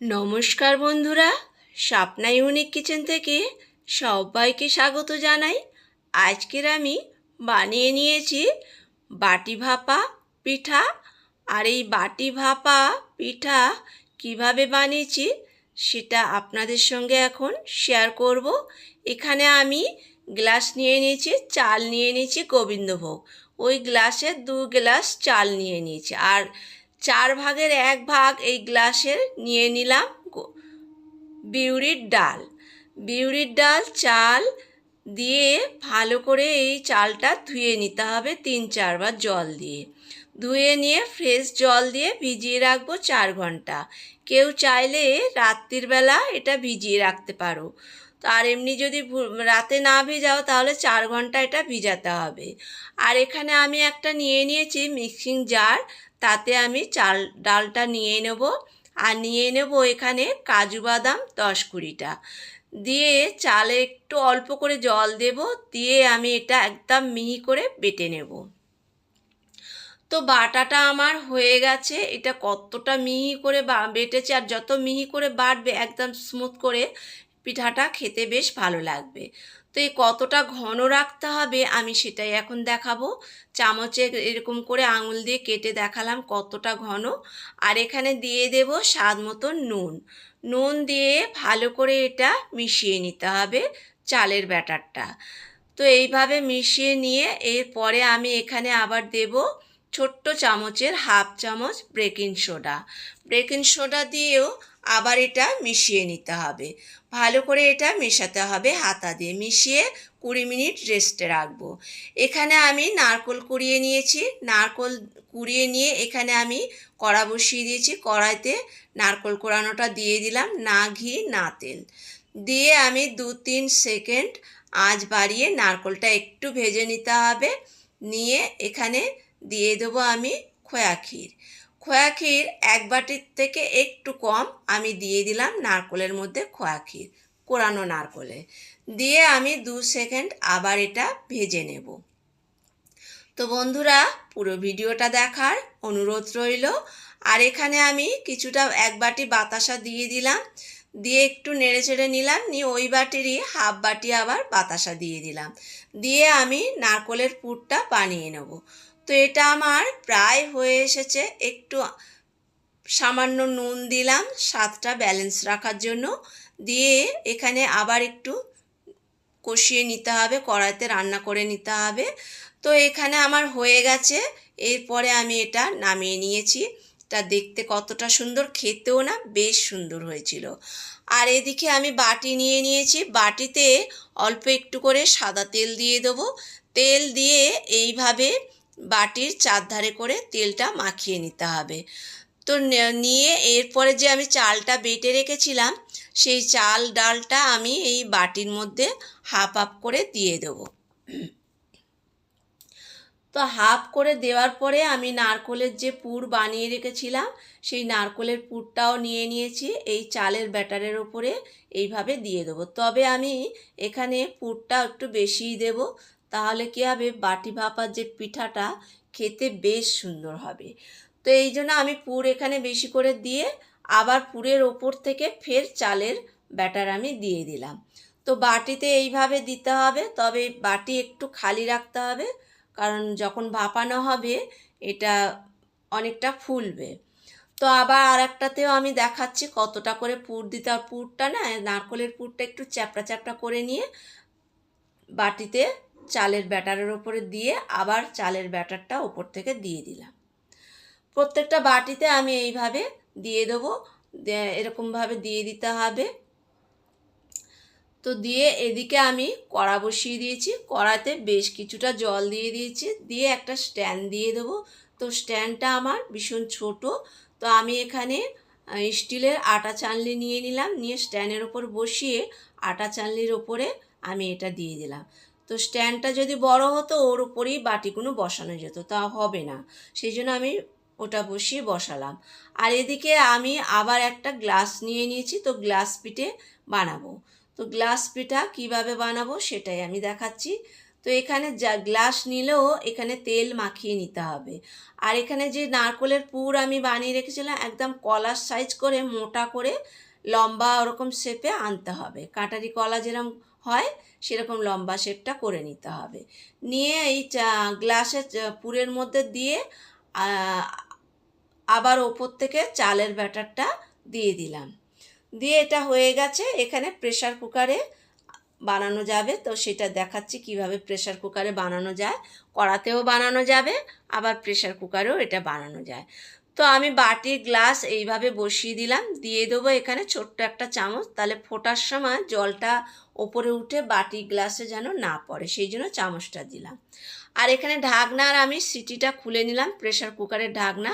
নমস্কার বন্ধুরা, Swapna unique kitchen থেকে সবাইকে স্বাগত জানাই। আজকের আমি বানিয়ে নিয়েছি বাটি ভাপা পিঠা। আর এই বাটি ভাপা পিঠা কীভাবে বানিয়েছি সেটা আপনাদের সঙ্গে এখন শেয়ার করব। এখানে আমি গ্লাস নিয়ে নিয়েছি, চাল নিয়ে নিয়েছি, গোবিন্দভোগ। ওই গ্লাসে দু গ্লাস চাল নিয়ে নিয়েছি। আর চার ভাগের এক ভাগ এই গ্লাসের নিয়ে নিলাম বিউরির ডাল। বিউরির ডাল, চাল দিয়ে ভালো করে এই চালটা ধুয়ে নিতে হবে তিন চারবার জল দিয়ে। ধুয়ে নিয়ে ফ্রেশ জল দিয়ে ভিজিয়ে রাখব চার ঘণ্টা। কেউ চাইলে রাত্রির বেলা এটা ভিজিয়ে রাখতে পারো। আর এমনি যদি রাতে না ভেজাও তাহলে চার ঘণ্টা এটা ভিজাতে হবে। আর এখানে আমি একটা নিয়ে নিয়েছি মিক্সিং জার। তাতে আমি চাল, ডালটা নিয়ে নেব আর নিয়ে নেব এখানে কাজু বাদাম দশ কুড়িটা। দিয়ে চালে একটু অল্প করে জল দেব, দিয়ে আমি এটা একদম মিহি করে বেটে নেব। তো বাটাটা আমার হয়ে গেছে, এটা কতটা মিহি করে বেটেছে আর যত মিহি করে বাটবে একদম স্মুথ করে পিঠাটা খেতে বেশ ভালো লাগবে। তো এই কতটা ঘন রাখতে হবে আমি সেটাই এখন দেখাবো। চামচে এরকম করে আঙুল দিয়ে কেটে দেখালাম কতটা ঘন। আর এখানে দিয়ে দেব স্বাদ মতো নুন। নুন দিয়ে ভালো করে এটা মিশিয়ে নিতে হবে চালের ব্যাটারটা। তো এইভাবে মিশিয়ে নিয়ে এরপরে আমি এখানে আবার দেব ছোট্ট চামচের হাফ চামচ বেকিং সোডা। বেকিং সোডা দিয়েও আবার এটা মিশিয়ে নিতে হবে। ভালো করে এটা মেশাতে হবে হাতা দিয়ে। মিশিয়ে কুড়ি মিনিট রেস্টে রাখব। এখানে আমি নারকোল কুড়িয়ে নিয়েছি। নারকোল কুড়িয়ে নিয়ে এখানে আমি কড়া বসিয়ে দিয়েছি। কড়াইতে নারকোল কোড়ানোটা দিয়ে দিলাম। না ঘি, না তেল। দিয়ে আমি দু তিন সেকেন্ড আঁচ বাড়িয়ে নারকোলটা একটু ভেজে নিতে হবে। নিয়ে এখানে দিয়ে দেবো আমি খোয়া ক্ষীর। খোয়া ক্ষীর এক বাটির থেকে একটু কম আমি দিয়ে দিলাম নারকোলের মধ্যে খোয়া ক্ষীর, কোরানো নারকোলে। দিয়ে আমি দু সেকেন্ড আবার এটা ভেজে নেব। তো বন্ধুরা, পুরো ভিডিওটা দেখার অনুরোধ রইল। আর এখানে আমি কিছুটা এক বাটি বাতাসা দিয়ে দিলাম। দিয়ে একটু নেড়ে চেড়ে নিলাম, নিয়ে ওই বাটিরই হাফ বাটি আবার বাতাসা দিয়ে দিলাম। দিয়ে আমি নারকোলের পুরটা বানিয়ে নেব। তো এটা আমার প্রায় হয়ে এসেছে। একটু সামান্য নুন দিলাম, স্বাদটা ব্যালেন্স রাখার জন্য। দিয়ে এখানে আবার একটু কষিয়ে নিতে হবে, কড়াইতে রান্না করে নিতে হবে। তো এখানে আমার হয়ে গেছে। এরপরে আমি এটা নামিয়ে নিয়েছি। এটা দেখতে কতটা সুন্দর, খেতেও না বেশ সুন্দর হয়েছিল। আর এদিকে আমি বাটি নিয়ে নিয়েছি। বাটিতে অল্প একটু করে সাদা তেল দিয়ে দেবো। তেল দিয়ে এইভাবে বাটির চারধারে করে তেলটা মাখিয়ে নিতে হবে। তো নিয়ে এরপরে যে আমি চালটা বেটে রেখেছিলাম, সেই চাল ডালটা আমি এই বাটির মধ্যে হাফ হাফ করে দিয়ে দেবো। তো হাফ করে দেওয়ার পরে আমি নারকোলের যে পুর বানিয়ে রেখেছিলাম, সেই নারকোলের পুরটাও নিয়ে নিয়েছি, এই চালের ব্যাটারের ওপরে এইভাবে দিয়ে দেবো। তবে আমি এখানে পুরটা একটু বেশিই দেব তাহলে কী হবে? বাটি ভাপার যে পিঠাটা খেতে বেশ সুন্দর হবে। তো এই জন্য আমি পুর এখানে বেশি করে দিয়ে আবার পুরের ওপর থেকে ফের চালের ব্যাটার আমি দিয়ে দিলাম। তো বাটিতে এইভাবে দিতে হবে, তবে বাটি একটু খালি রাখতে হবে, কারণ যখন ভাপানো হবে এটা অনেকটা ফুলবে। তো আবার আর একটাতেও আমি দেখাচ্ছি কতটা করে পুর দিতে হবে। পুরটা না, নারকলের পুরটা একটু চ্যাপটা চ্যাপটা করে নিয়ে বাটিতে চালের ব্যাটারের ওপরে দিয়ে আবার চালের ব্যাটারটা ওপর থেকে দিয়ে দিলাম। প্রত্যেকটা বাটিতে আমি এইভাবে দিয়ে দেবো। এরকমভাবে দিয়ে দিতে হবে। তো দিয়ে এদিকে আমি কড়া বসিয়ে দিয়েছি। কড়াতে বেশ কিছুটা জল দিয়ে দিয়েছি। দিয়ে একটা স্ট্যান্ড দিয়ে দেবো। তো স্ট্যান্ডটা আমার ভীষণ ছোট। তো আমি এখানে স্টিলের আটা চানলি নিয়ে নিলাম। নিয়ে স্ট্যান্ডের ওপর বসিয়ে আটা চানলির ওপরে আমি এটা দিয়ে দিলাম। তো স্ট্যান্ডটা যদি বড় হতো, ওর উপরেই বাটিগুলো বসানো যেত। তা হবে না। সেই জন্য আমি ওটা বসিয়ে বসালাম। আর এদিকে আমি আবার একটা গ্লাস নিয়ে নিয়েছি, তো গ্লাস পিঠে বানাবো। তো গ্লাস পিঠা কীভাবে বানাবো সেটাই আমি দেখাচ্ছি। তো এখানে যা গ্লাস নিলেও এখানে তেল মাখিয়ে নিতে হবে। আর এখানে যে নারকলের পুর আমি বানিয়ে রেখেছিলাম, একদম কলার সাইজ করে, মোটা করে, লম্বা ওরকম শেপে আনতে হবে। কাটারি কলা যেরকম হয়, সেরকম লম্বা শেপটা করে নিতে হবে। নিয়ে এই চা- গ্লাসের পুরের মধ্যে দিয়ে আবার ওপর থেকে চালের ব্যাটারটা দিয়ে দিলাম। দিয়ে এটা হয়ে গেছে, এখানে প্রেশার কুকারে বানানো যাবে। তো সেটা দেখাচ্ছি কীভাবে প্রেশার কুকারে বানানো যায়। কড়াতেও বানানো যাবে, আবার প্রেশার কুকারেও এটা বানানো যায়। তো আমি বাটি গ্লাস এইভাবে বসিয়ে দিলাম। দিয়ে দেবো এখানে ছোট্ট একটা চামচ। তাহলে ফোটার সময় জলটা ওপরে উঠে বাটি গ্লাসে যেন না পড়ে, সেই জন্য চামচটা দিলাম। আর এখানে ঢাকনার আমি সিটিটা খুলে নিলাম, প্রেসার কুকারের ঢাকনা।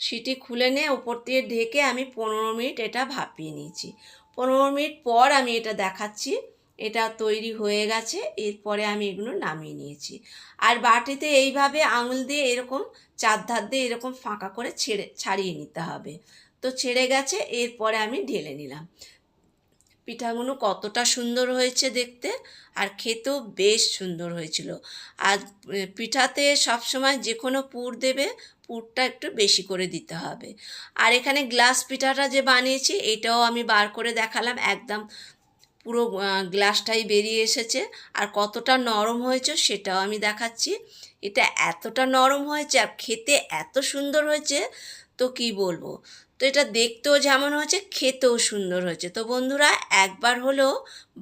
সিটি খুলে নিয়ে ওপর দিয়ে ঢেকে আমি পনেরো মিনিট এটা ভাপিয়ে নিয়েছি। পনেরো মিনিট পর আমি এটা দেখাচ্ছি। এটা তৈরি হয়ে গেছে, এরপরে আমি এগুলো নামিয়ে নিয়েছি। আর বাটিতে এইভাবে আঙুল দিয়ে এরকম চারধার দিয়ে এরকম ফাঁকা করে ছেড়ে, ছাড়িয়ে নিতে হবে। তো ছেড়ে গেছে, এরপরে আমি ঢেলে নিলাম। পিঠাগুলো কতটা সুন্দর হয়েছে দেখতে, আর খেতেও বেশ সুন্দর হয়েছিল। আর পিঠাতে সবসময় যে কোনো পুর দেবে, পুরটা একটু বেশি করে দিতে হবে। আর এখানে গ্লাস পিঠাটা যে বানিয়েছি, এটাও আমি বার করে দেখালাম, একদম পুরো গ্লাসটাই বেরিয়ে এসেছে। আর কতটা নরম হয়েছে সেটাও আমি দেখাচ্ছি। এটা এতটা নরম হয়েছে আর খেতে এত সুন্দর হয়েছে, তো কি বলব? তো এটা দেখতেও যেমন হয়েছে, খেতেও সুন্দর হয়েছে। তো বন্ধুরা, একবার হলো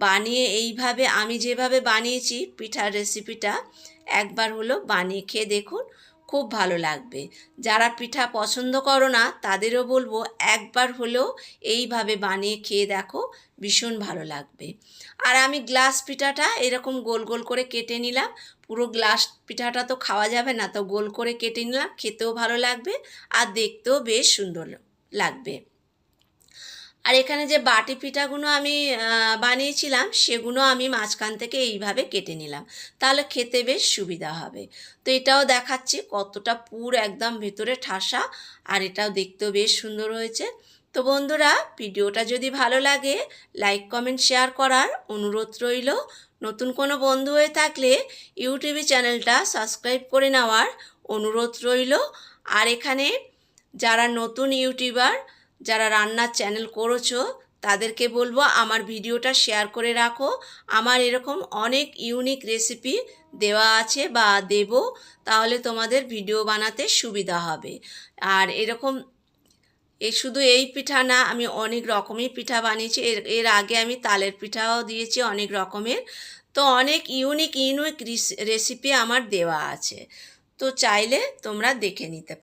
বানিয়ে এইভাবে আমি যেভাবে বানিয়েছি পিঠার রেসিপিটা একবার হলো বানিয়ে খেয়ে দেখুন। খুব ভালো লাগবে। যারা পিঠা পছন্দ করো না, তাদেরও বলব একবার হলেও এইভাবে বানিয়ে খেয়ে দেখো, ভীষণ ভালো লাগবে। আর আমি গ্লাস পিঠাটা এরকম গোল গোল করে কেটে নিলাম। পুরো গ্লাস পিঠাটা তো খাওয়া যাবে না, তো গোল করে কেটে নিলাম, খেতেও ভালো লাগবে আর দেখতেও বেশ সুন্দর লাগবে। আর এখানে যে বাটি পিঠাগুলো আমি বানিয়েছিলাম, সেগুলো আমি মাঝখান থেকে এইভাবে কেটে নিলাম। তাহলে খেতে বেশ সুবিধা হবে। তো এটাও দেখাচ্ছি কতটা পুর একদম ভেতরে ঠাসা, আর এটাও দেখতেও বেশ সুন্দর হয়েছে। তো বন্ধুরা, ভিডিওটা যদি ভালো লাগে, লাইক, কমেন্ট, শেয়ার করার অনুরোধ রইল। নতুন কোনো বন্ধু হয়ে থাকলে ইউটিউবে চ্যানেলটা সাবস্ক্রাইব করে নেওয়ার অনুরোধ রইল। আর এখানে যারা নতুন ইউটিউবার যারা রান্নার চ্যানেল করেছ, তাদেরকে বলব আমার ভিডিওটা শেয়ার করে রাখো। আমার এরকম অনেক ইউনিক রেসিপি দেওয়া আছে বা দেব, তাহলে তোমাদের ভিডিও বানাতে সুবিধা হবে। আর এরকম এই শুধু এই পিঠা না, আমি অনেক রকমের পিঠা বানিয়েছি। এর এর আগে আমি তালের পিঠাও দিয়েছি অনেক রকমের। তো অনেক ইউনিক ইউনিক রেসিপি আমার দেওয়া আছে। তো চাইলে তোমরা দেখে নিতে